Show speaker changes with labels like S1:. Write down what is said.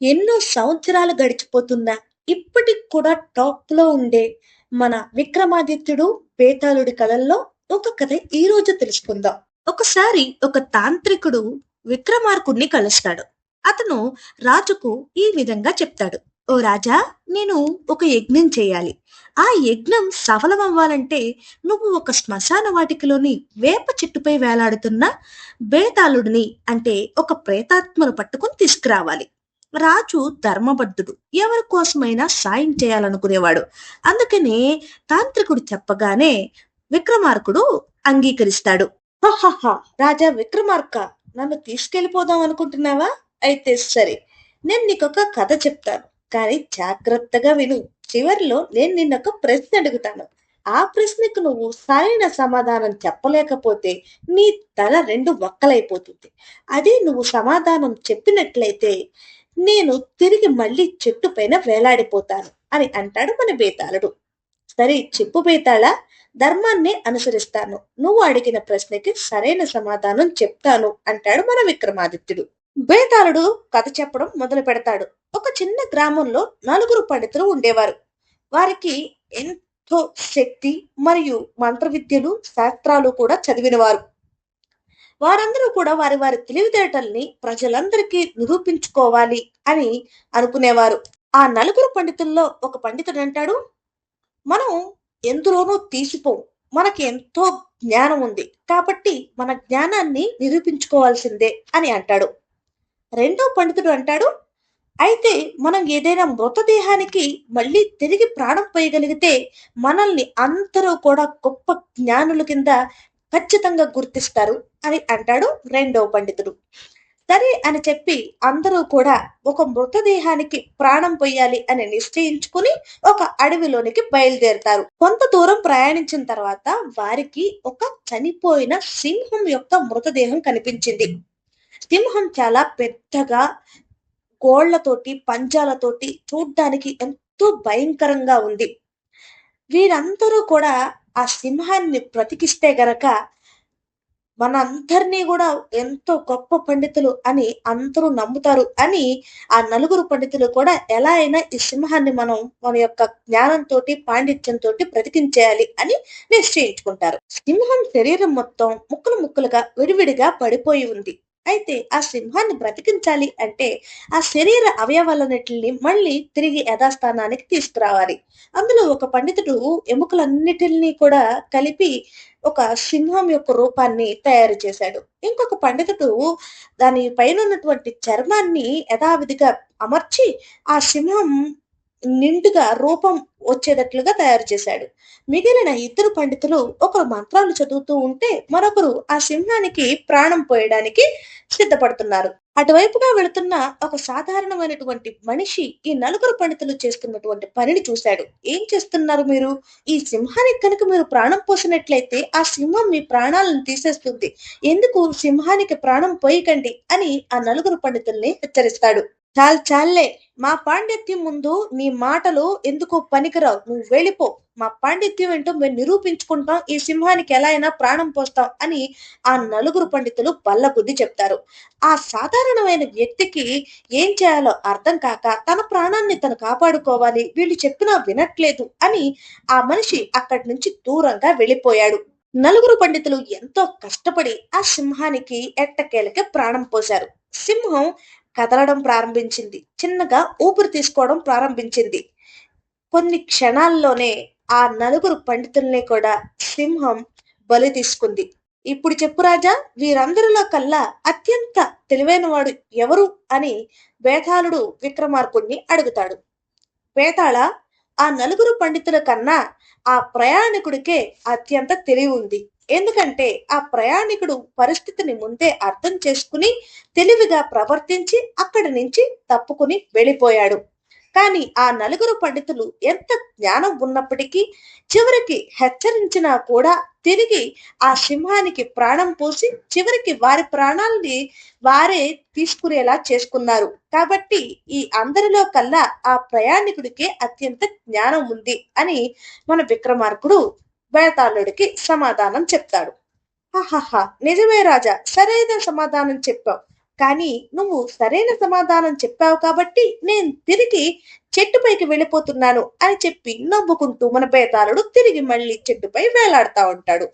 S1: ఎన్నో సంవత్సరాలు గడిచిపోతున్నా ఇప్పటికి కూడా టాప్లో ఉండే మన విక్రమాదిత్యుడు బేతాళుడి కథల్లో ఒక కథ ఈ రోజు తెలుసుకుందాం. ఒకసారి ఒక తాంత్రికుడు విక్రమార్కుడిని కలుస్తాడు. అతను రాజుకు ఈ విధంగా చెప్తాడు. ఓ రాజా నేను ఒక యజ్ఞం చేయాలి. ఆ యజ్ఞం సఫలమవ్వాలంటే నువ్వు ఒక శ్మశాన వాటికలోని వేప చెట్టుపై వేలాడుతున్న బేతాళుడిని అంటే ఒక ప్రేతాత్మను పట్టుకుని తీసుకురావాలి. రాజు ధర్మబద్ధుడు. ఎవరి కోసమైనా సాయం చేయాలనుకునేవాడు. అందుకనే తాంత్రికుడు చెప్పగానే విక్రమార్కుడు అంగీకరిస్తాడు. రాజా విక్రమార్క నన్ను తీసుకెళ్ళిపోదాం అనుకుంటున్నావా? అయితే సరే నేను నీకొక కథ చెప్తాను. కానీ జాగ్రత్తగా విను. చివరిలో నేను నిన్నొక ప్రశ్న అడుగుతాను. ఆ ప్రశ్నకు నువ్వు సరైన సమాధానం చెప్పలేకపోతే నీ తల రెండు వక్కలైపోతుంది. అదే నువ్వు సమాధానం చెప్పినట్లయితే నేను తిరిగి మళ్ళీ చెట్టు పైన వేలాడిపోతాను అని అంటాడు మన బేతాళుడు. సరే చెప్పు బేతాళ ధర్మాన్ని అనుసరిస్తాను. నువ్వు అడిగిన ప్రశ్నకి సరైన సమాధానం చెప్తాను అంటాడు మన విక్రమాదిత్యుడు. బేతాళుడు కథ చెప్పడం మొదలు పెడతాడు. ఒక చిన్న గ్రామంలో నలుగురు పండితులు ఉండేవారు. వారికి ఎంతో శక్తి మరియు మంత్ర విద్యలు శాస్త్రాలు కూడా చదివినవారు. వారందరూ కూడా వారి వారి తెలివితేటల్ని ప్రజలందరికీ నిరూపించుకోవాలి అని అనుకునేవారు. ఆ నలుగురు పండితుల్లో ఒక పండితుడు అంటాడు మనం ఎందులోనూ తీసిపోం మనకి ఎంతో జ్ఞానం ఉంది. కాబట్టి మన జ్ఞానాన్ని నిరూపించుకోవాల్సిందే అని అంటాడు. రెండో పండితుడు అంటాడు అయితే మనం ఏదైనా మృతదేహానికి మళ్ళీ తిరిగి ప్రాణం పోయగలిగితే మనల్ని అందరూ కూడా గొప్ప జ్ఞానుల కింద ఖచ్చితంగా గుర్తిస్తారు. అని అంటాడు రెండో పండితుడు. సరే అని చెప్పి అందరూ కూడా ఒక మృతదేహానికి ప్రాణం పొయ్యాలి అని నిశ్చయించుకుని ఒక అడవిలోనికి బయలుదేరుతారు. కొంత దూరం ప్రయాణించిన తర్వాత వారికి ఒక చనిపోయిన సింహం యొక్క మృతదేహం కనిపించింది. సింహం చాలా పెద్దగా గోళ్ళతోటి పంజాలతోటి చూడ్డానికి ఎంతో భయంకరంగా ఉంది. వీరందరూ కూడా ఆ సింహాన్ని బ్రతికిస్తే గనక మనందరినీ కూడా ఎంతో గొప్ప పండితులు అని అందరూ నమ్ముతారు అని ఆ నలుగురు పండితులు కూడా ఎలా అయినా ఈ సింహాన్ని మనం మన యొక్క జ్ఞానంతో పాండిత్యంతో బ్రతికించేయాలి అని నిశ్చయించుకుంటారు. సింహం శరీరం మొత్తం ముక్కలు ముక్కలుగా విడివిడిగా పడిపోయి ఉంది. అయితే ఆ సింహాన్ని బ్రతికించాలి అంటే ఆ శరీర అవయవాలన్నిటిని మళ్ళీ తిరిగి యథాస్థానానికి తీసుకురావాలి. అందులో ఒక పండితుడు ఎముకలన్నిటిని కూడా కలిపి ఒక సింహం యొక్క రూపాన్ని తయారు చేశాడు. ఇంకొక పండితుడు దాని పైన ఉన్నటువంటి చర్మాన్ని యథావిధిగా అమర్చి ఆ సింహం నిండుగా రూపం వచ్చేటట్లుగా తయారు చేశాడు. మిగిలిన ఇద్దరు పండితులు ఒకరు మంత్రాలు చదువుతూ ఉంటే మరొకరు ఆ సింహానికి ప్రాణం పోయడానికి సిద్ధపడుతున్నారు. అటువైపుగా వెళుతున్న ఒక సాధారణమైనటువంటి మనిషి ఈ నలుగురు పండితులు చేస్తున్నటువంటి పనిని చూశాడు. ఏం చేస్తున్నారు మీరు? ఈ సింహానికి కనుక మీరు ప్రాణం పోసినట్లయితే ఆ సింహం మీ ప్రాణాలను తీసేస్తుంది. ఎందుకు సింహానికి ప్రాణం పోయకండి అని ఆ నలుగురు పండితుల్ని హెచ్చరిస్తాడు. చాలు చాలే మా పాండిత్యం ముందు నీ మాటలు ఎందుకు పనికిరావు. నువ్వు వెళ్ళిపో. మా పాండిత్యం ఏంటో మేము నిరూపించుకుంటాం. ఈ సింహానికి ఎలా అయినా ప్రాణం పోస్తాం అని ఆ నలుగురు పండితులు బల్ల బుద్ధి చెప్తారు. ఆ సాధారణమైన వ్యక్తికి ఏం చేయాలో అర్థం కాక తన ప్రాణాన్ని తను కాపాడుకోవాలి. వీళ్ళు చెప్పినా వినట్లేదు అని ఆ మనిషి అక్కడి నుంచి దూరంగా వెళ్ళిపోయాడు. నలుగురు పండితులు ఎంతో కష్టపడి ఆ సింహానికి ఎట్టకేలకి ప్రాణం పోశారు. సింహం కదలడం ప్రారంభించింది. చిన్నగా ఊపిరి తీసుకోవడం ప్రారంభించింది. కొన్ని క్షణాల్లోనే ఆ నలుగురు పండితుల్ని కూడా సింహం బలి తీసుకుంది. ఇప్పుడు చెప్పు రాజా వీరందరిలో కల్లా అత్యంత తెలివైనవాడు ఎవరు అని బేతాళుడు విక్రమార్కుడిని అడుగుతాడు. బేతాళ ఆ నలుగురు పండితుల కన్నా ఆ ప్రయాణికుడికే అత్యంత తెలివి ఉంది. ఎందుకంటే ఆ ప్రయాణికుడు పరిస్థితిని ముందే అర్థం చేసుకుని తెలివిగా ప్రవర్తించి అక్కడి నుంచి తప్పుకుని వెళ్ళిపోయాడు. కానీ ఆ నలుగురు పండితులు ఎంత జ్ఞానం ఉన్నప్పటికీ చివరికి హెచ్చరించినా కూడా తిరిగి ఆ సింహానికి ప్రాణం పోసి చివరికి వారి ప్రాణాలని వారే తీసుకునేలా చేసుకున్నారు. కాబట్టి ఈ అందరిలో కల్లా ఆ ప్రయాణికుడికే అత్యంత జ్ఞానం ఉంది అని మన విక్రమార్కుడు బేతాళుడికి సమాధానం చెప్తాడు. హహహ నిజమే రాజా సరైన సమాధానం చెప్పావు. కానీ నువ్వు సరైన సమాధానం చెప్పావు కాబట్టి నేను తిరిగి చెట్టుపైకి వెళ్ళిపోతున్నాను అని చెప్పి నవ్వుకుంటూ మన బేతాళుడు తిరిగి మళ్ళీ చెట్టుపై వేలాడుతా ఉంటాడు.